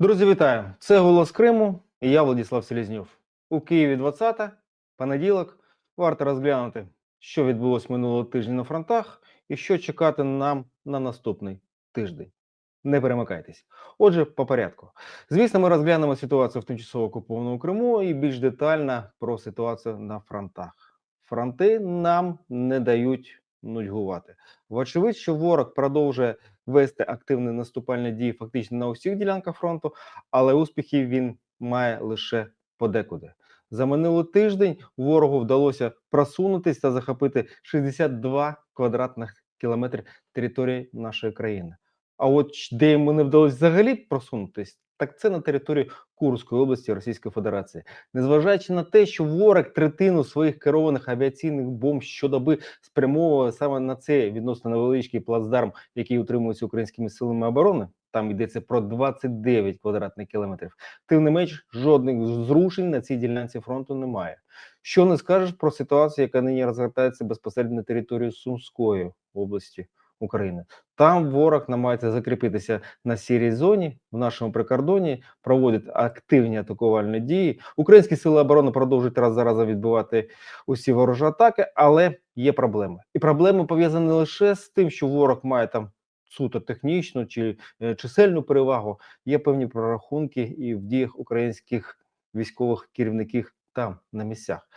Друзі, вітаю! Це голос Криму і я Владислав Селізньов. У Києві 20 понеділок. Варто розглянути, що відбулось минулого тижня на фронтах і що чекати нам на наступний тиждень. Не перемикайтесь. Отже, по порядку. Звісно, ми розглянемо ситуацію в тимчасово окупованому Криму і більш детально про ситуацію на фронтах. Фронти нам не дають нудьгувати. Вочевидь, що ворог продовжує вести активні наступальні дії фактично на усіх ділянках фронту, але успіхів він має лише подекуди. За минулий тиждень ворогу вдалося просунутися та захопити 62 квадратних кілометри території нашої країни. А от де йому не вдалося взагалі просунутись, так це на території Курської області Російської Федерації. Незважаючи на те, що ворог третину своїх керованих авіаційних бомб щодоби спрямовує саме на цей відносно невеличкий плацдарм, який утримується українськими силами оборони. Там йдеться про 29 квадратних кілометрів. Тим не менш, жодних зрушень на цій ділянці фронту немає. Що не скажеш про ситуацію, яка нині розгортається безпосередньо на території Сумської області України. Там ворог намагається закріпитися на сірій зоні в нашому прикордоні, проводить активні атакувальні дії. Українські сили оборони продовжують раз за разом відбивати усі ворожі атаки, але є проблеми. І проблеми пов'язані лише з тим, що ворог має там суто технічну чи е, чисельну перевагу. Є певні прорахунки і в діях українських військових керівників там на місцях.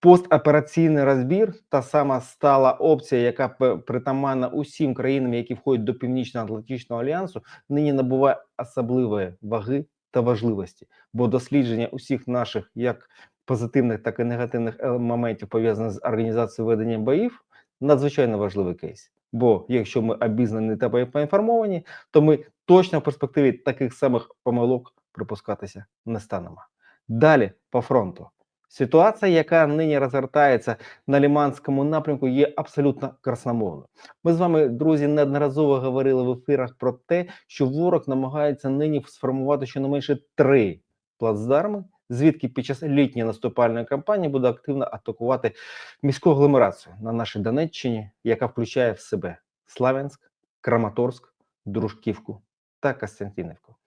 Постопераційний розбір та сама стала опція, яка притаманна усім країнам, які входять до Північно-Атлантичного альянсу, нині набуває особливої ваги та важливості, бо дослідження усіх наших як позитивних, так і негативних моментів пов'язаних з організацією ведення боїв, надзвичайно важливий кейс. Бо якщо ми обізнані та поінформовані, то ми точно в перспективі таких самих помилок припускатися не станемо. Далі по фронту. Ситуація, яка нині розгортається на Ліманському напрямку, є абсолютно красномовною. Ми з вами, друзі, неодноразово говорили в ефірах про те, що ворог намагається нині сформувати щонайменше три плацдарми, звідки під час літньої наступальної кампанії буде активно атакувати міську агломерацію на нашій Донеччині, яка включає в себе Славянськ, Краматорськ, Дружківку та Костянтинівку.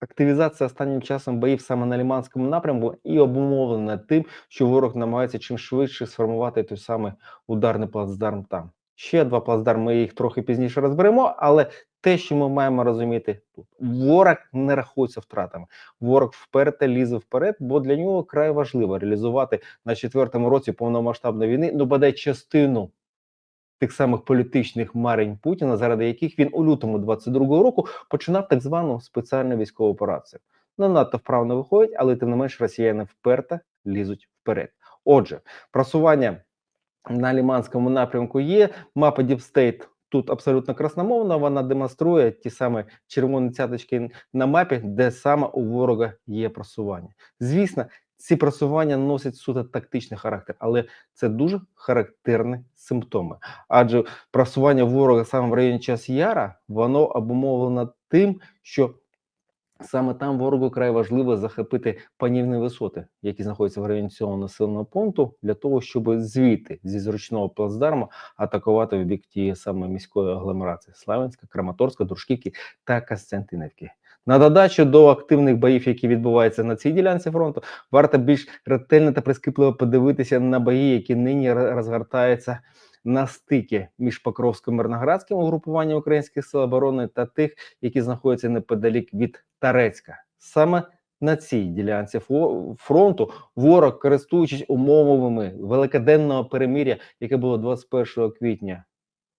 Активізація останнім часом боїв саме на Ліманському напрямку і обумовлена тим, що ворог намагається чим швидше сформувати той самий ударний плацдарм там. Ще два плацдарми, ми їх трохи пізніше розберемо, але те, що ми маємо розуміти тут, ворог не рахується втратами. Ворог вперте лізе вперед, бо для нього край важливо реалізувати на четвертому році повномасштабної війни, ну бодай частину тих самих політичних марень Путіна, заради яких він у лютому 22-го року починав так звану спеціальну військову операцію. Не надто вправно виходить, але тим не менш росіяни вперто лізуть вперед. Отже, просування на Ліманському напрямку є. Мапа State тут абсолютно красномовна. Вона демонструє ті самі червоні цяточки на мапі, де саме у ворога є просування. Звісно, ці просування носять суто тактичний характер, але це дуже характерні симптоми. Адже просування ворога саме в районі час Яра, воно обумовлено тим, що саме там ворогу край важливо захопити панівні висоти, які знаходяться в районі цього населеного пункту, для того, щоб звідти зі зручного плацдарму атакувати в бік тієї саме міської агломерації Славянська, Краматорська, Дружківки та Костянтинівки. На додачу до активних боїв, які відбуваються на цій ділянці фронту, варто більш ретельно та прискіпливо подивитися на бої, які нині розгортаються на стикі між Покровським і Мирноградським угрупуванням українських сил оборони та тих, які знаходяться неподалік від Тарецька. Саме на цій ділянці фронту ворог, користуючись умовами великоденного перемиря, яке було 21 квітня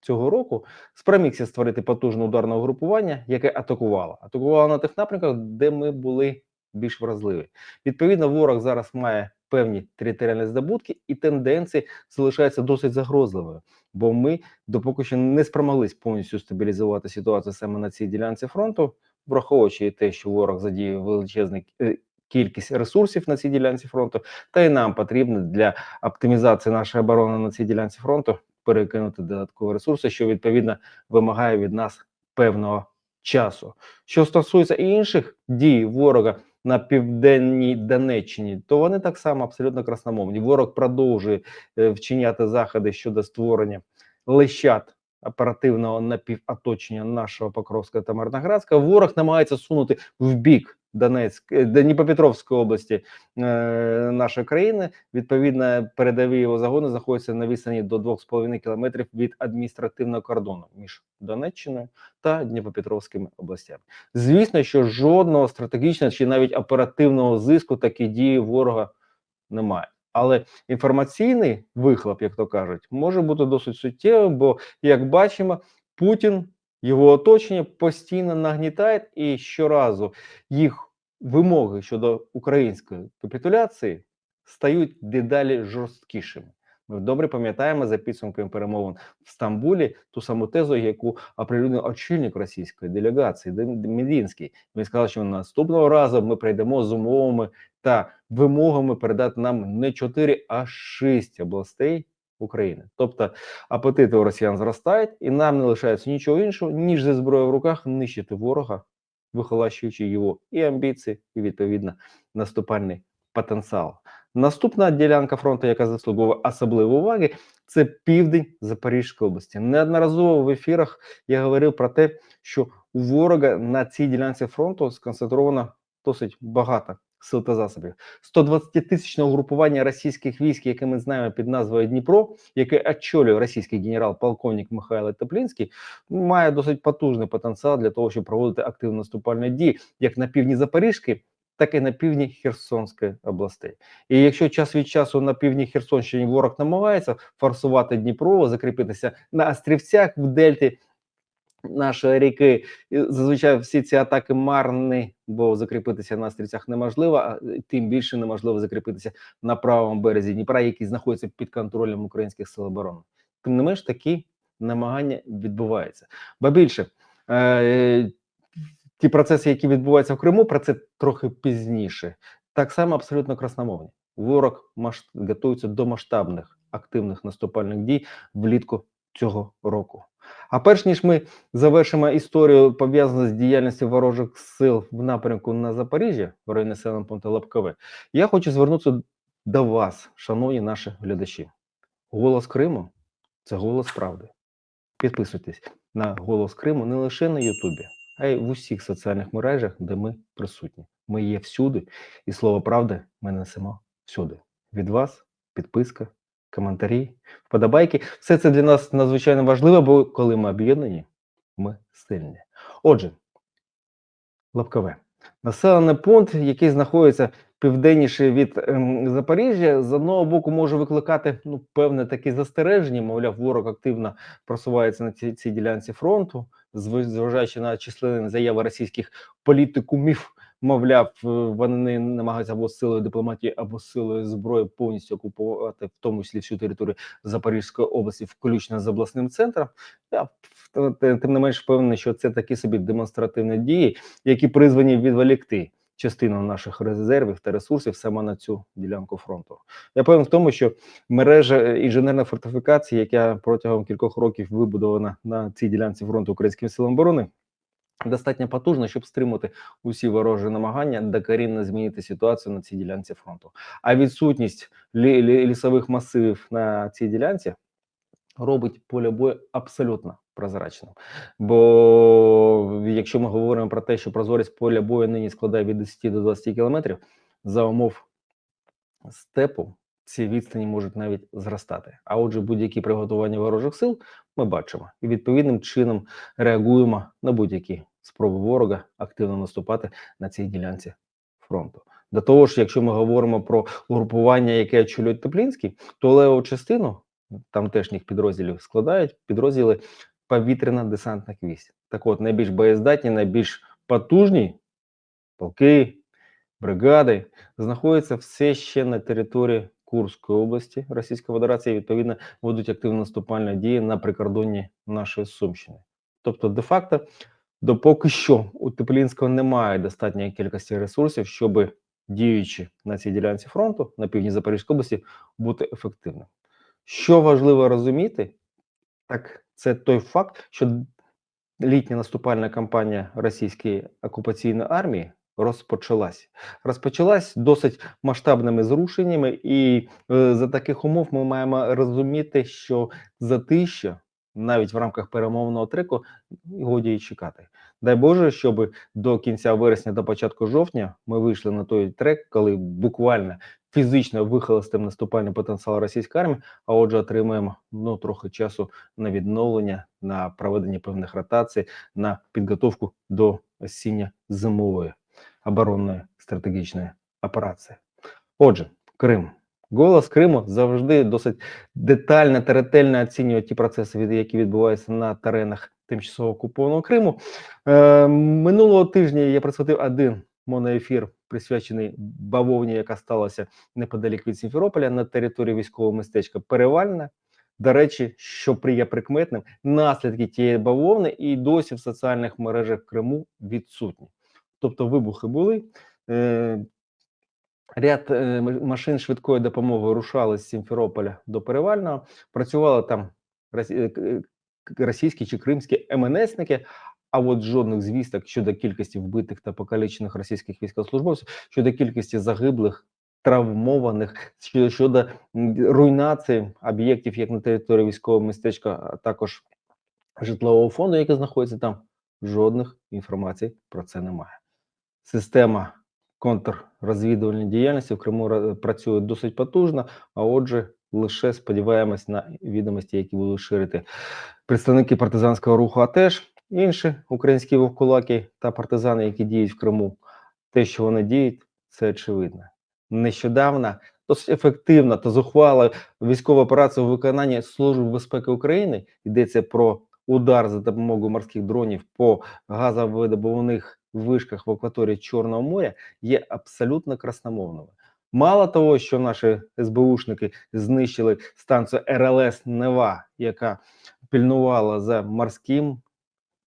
цього року, спромігся створити потужне ударне угрупування, яке атакувало. Атакувало на тих напрямках, де ми були більш вразливі. Відповідно, ворог зараз має певні територіальні здобутки, і тенденції залишаються досить загрозливою. Бо ми допоки що не спромоглись повністю стабілізувати ситуацію саме на цій ділянці фронту, враховуючи те, що ворог задіє величезну е, кількість ресурсів на цій ділянці фронту, та й нам потрібно для оптимізації нашої оборони на цій ділянці фронту перекинути додаткові ресурси, що відповідно вимагає від нас певного часу. Що стосується інших дій ворога на південній Донеччині, то вони так само абсолютно красномовні. Ворог продовжує е, вчиняти заходи щодо створення лещат оперативного напівоточення нашого Покровська та Мирноградська. Ворог намагається сунути в бік Донецьк, е, Дніпропетровської області е, нашої країни. Відповідно, передові його загони знаходяться на відстані до 2,5 кілометрів від адміністративного кордону між Донеччиною та Дніпропетровськими областями. Звісно, що жодного стратегічного чи навіть оперативного зиску такі дії ворога немає. Але інформаційний вихлоп, як то кажуть, може бути досить суттєвим, бо як бачимо, Путін його оточення постійно нагнітає, і щоразу їх вимоги щодо української капітуляції стають дедалі жорсткішими. Ми добре пам'ятаємо за підсумками перемовин в Стамбулі ту саму тезу, яку оприлюднив очільник російської делегації Медінський. Він сказав, що наступного разу ми прийдемо з умовами та вимогами передати нам не 4, а 6 областей України. Тобто апетити у росіян зростають, і нам не лишається нічого іншого, ніж зі зброєю в руках нищити ворога, вихолащуючи його і амбіції, і відповідно наступальний потенціал. Наступна ділянка фронту, яка заслуговує особливої уваги, це південь Запорізької області. Неодноразово в ефірах я говорив про те, що у ворога на цій ділянці фронту сконцентровано досить багато сил та засобів. 120-тисячне угрупування російських військ, яке ми знаємо під назвою Дніпро, яке очолює російський генерал-полковник Михайло Теплінський, має досить потужний потенціал для того, щоб проводити активні наступальні дії як на півдні Запорізької, так і на півдні Херсонської областей. І якщо час від часу на півдні Херсонщині ворог намагається форсувати Дніпро, закріпитися на острівцях в Дельті нашої ріки, зазвичай всі ці атаки марні, бо закріпитися на острівцях неможливо, а тим більше неможливо закріпитися на правому березі Дніпра, який знаходиться під контролем українських сил оборони. Тим не менш, такі намагання відбуваються. Ба більше, е, ті процеси, які відбуваються в Криму, про це трохи пізніше. Так само абсолютно красномовні. Ворог готується до масштабних активних наступальних дій влітку цього року. А перш ніж ми завершимо історію пов'язану з діяльністю ворожих сил в напрямку на Запоріжжя, в районі населеного пункту Лапкове, я хочу звернутися до вас, шановні наші глядачі. Голос Криму це голос правди. Підписуйтесь на голос Криму не лише на Ютубі, а й в усіх соціальних мережах, де ми присутні. Ми є всюди, і слово правди ми несемо всюди. Від вас підписка, коментарі, вподобайки. Все це для нас надзвичайно важливо, бо коли ми об'єднані, ми сильні. Отже, Лапкове. Населений пункт, який знаходиться південніше від ем, Запоріжжя, з одного боку може викликати ну, певне таке застереження, мовляв, ворог активно просувається на цій, цій ділянці фронту, зв- зважаючи на численні заяви російських політикумів, мовляв, е, вони намагаються або силою дипломатії, або силою зброї повністю окупувати, в тому числі всю територію Запорізької області, включно з обласним центром. Я тим не менш впевнений, що це такі собі демонстративні дії, які призвані відволікти частину наших резервів та ресурсів саме на цю ділянку фронту. Я певен в тому, що мережа інженерних фортифікацій, яка протягом кількох років вибудована на цій ділянці фронту українським силам оборони, достатньо потужна, щоб стримати усі ворожі намагання докорінно змінити ситуацію на цій ділянці фронту. А відсутність лі- лі- лісових масивів на цій ділянці робить поле бою абсолютно прозрачним. Бо якщо ми говоримо про те, що прозорість поля бою нині складає від 10 до 20 кілометрів, за умов степу ці відстані можуть навіть зростати. А отже, будь-які приготування ворожих сил ми бачимо і відповідним чином реагуємо на будь-які спроби ворога активно наступати на цій ділянці фронту. До того ж, якщо ми говоримо про угрупування, яке очолює Теплінський, то леву частину тамтешніх підрозділів складають підрозділи повітряно-десантних військ. Так от, найбільш боєздатні, найбільш потужні полки, бригади знаходяться все ще на території Курської області Російської Федерації, відповідно, ведуть активно наступальні дії на прикордонні нашої Сумщини. Тобто, де-факто, допоки що у Теплінського немає достатньої кількості ресурсів, щоб діючи на цій ділянці фронту на півдні Запорізької області, бути ефективним. Що важливо розуміти, так це той факт, що літня наступальна кампанія російської окупаційної армії розпочалась. Розпочалась досить масштабними зрушеннями, і е, за таких умов ми маємо розуміти, що затища навіть в рамках перемовного треку годі і чекати. Дай Боже, щоб до кінця вересня, до початку жовтня ми вийшли на той трек, коли буквально фізично вихолостимо наступальний потенціал російської армії, а отже, отримаємо ну трохи часу на відновлення, на проведення певних ротацій, на підготовку до осінньо-зимової оборонної стратегічної операції. Отже, Крим. Голос Криму завжди досить детально та ретельно оцінює ті процеси, які відбуваються на теренах тимчасово окупованого Криму. Е, минулого тижня я присвятив один моноефір, присвячений бавовні, яка сталася неподалік від Сімферополя на території військового містечка Перевальне. До речі, що при- є прикметним, наслідки тієї бавовни і досі в соціальних мережах Криму відсутні. Тобто вибухи були. Е, Ряд е, машин швидкої допомоги рушали з Сімферополя до Перевального. Працювали там е, російські чи кримські МНСники. А от жодних звісток щодо кількості вбитих та покалічених російських військовослужбовців, щодо кількості загиблих, травмованих, щодо руйнації об'єктів як на території військового містечка, а також житлового фонду, який знаходиться там. Жодних інформацій про це немає. Система контррозвідувальної діяльності в Криму працює досить потужно, а отже, лише сподіваємось на відомості, які будуть ширити представники партизанського руху, а теж інші українські вовкулаки та партизани, які діють в Криму. Те, що вони діють, це очевидно. Нещодавно досить ефективна та зухвала військова операція у виконанні Служби безпеки України йдеться про удар за допомогою морських дронів по газовидобувних вишках в акваторії Чорного моря є абсолютно красномовними. Мало того, що наші СБУшники знищили станцію РЛС Нева, яка пільнувала за морським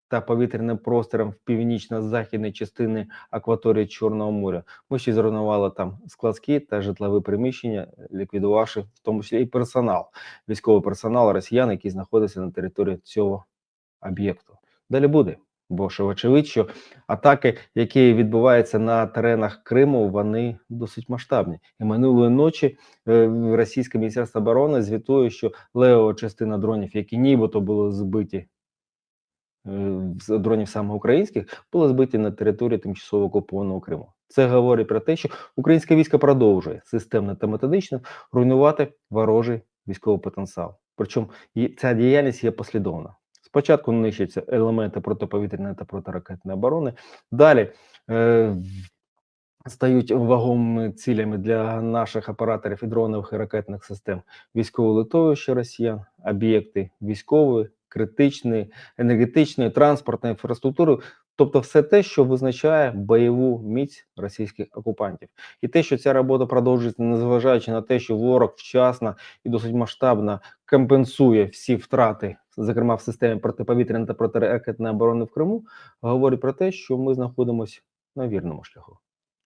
та повітряним простором в північно-західній частині акваторії Чорного моря. Ми ще зруйнували там складські та житлові приміщення, ліквідувавши в тому числі і персонал, військовий персонал росіян, який знаходиться на території цього об'єкту. Далі буде. Бо що очевидь, що атаки, які відбуваються на теренах Криму, вони досить масштабні. І минулої ночі е, російське міністерство оборони звітує, що левова частина дронів, які нібито були збиті е, дронів саме українських, були збиті на території тимчасово окупованого Криму. Це говорить про те, що українське військо продовжує системно та методично руйнувати ворожий військовий потенціал. Причому ця діяльність є послідовна. Спочатку нищаться елементи протиповітряної та протиракетної оборони. Далі е, стають вагомими цілями для наших операторів і дронових і ракетних систем військове литовище росіян, об'єкти військової, критичної, енергетичної, транспортної інфраструктури, тобто все те, що визначає бойову міць російських окупантів, і те, що ця робота продовжується, незважаючи на те, що ворог вчасно і досить масштабно компенсує всі втрати, зокрема в системі протиповітряної та протиракетної оборони в Криму, говорить про те, що ми знаходимося на вірному шляху.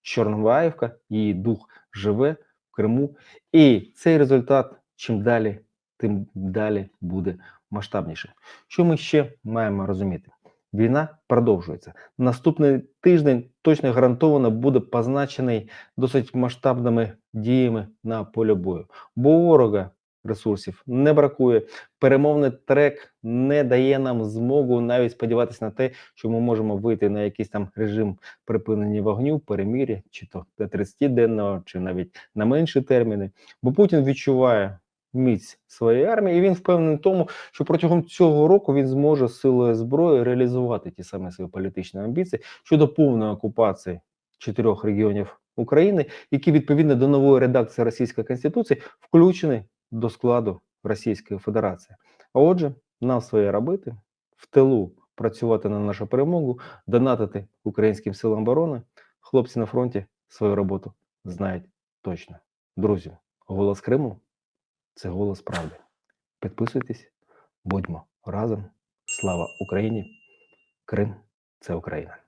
Чорнобаївка, її дух живе в Криму, і цей результат чим далі, тим далі буде масштабніше. Що ми ще маємо розуміти? Війна продовжується. Наступний тиждень точно гарантовано буде позначений досить масштабними діями на полі бою, бо ворога ресурсів не бракує. Перемовний трек не дає нам змогу навіть сподіватися на те, що ми можемо вийти на якийсь там режим припинення вогню, перемір'я, чи то до 30-денного, чи навіть на менші терміни. Бо Путін відчуває міць своєї армії, і він впевнений в тому, що протягом цього року він зможе силою зброї реалізувати ті самі свої політичні амбіції щодо повної окупації чотирьох регіонів України, які відповідно до нової редакції Російської Конституції включені до складу Російської Федерації. А отже, нам своє робити в тилу працювати на нашу перемогу, донатити українським силам оборони. Хлопці на фронті свою роботу знають точно. Друзі, голос Криму це голос правди. Підписуйтесь, будьмо разом. Слава Україні! Крим це Україна.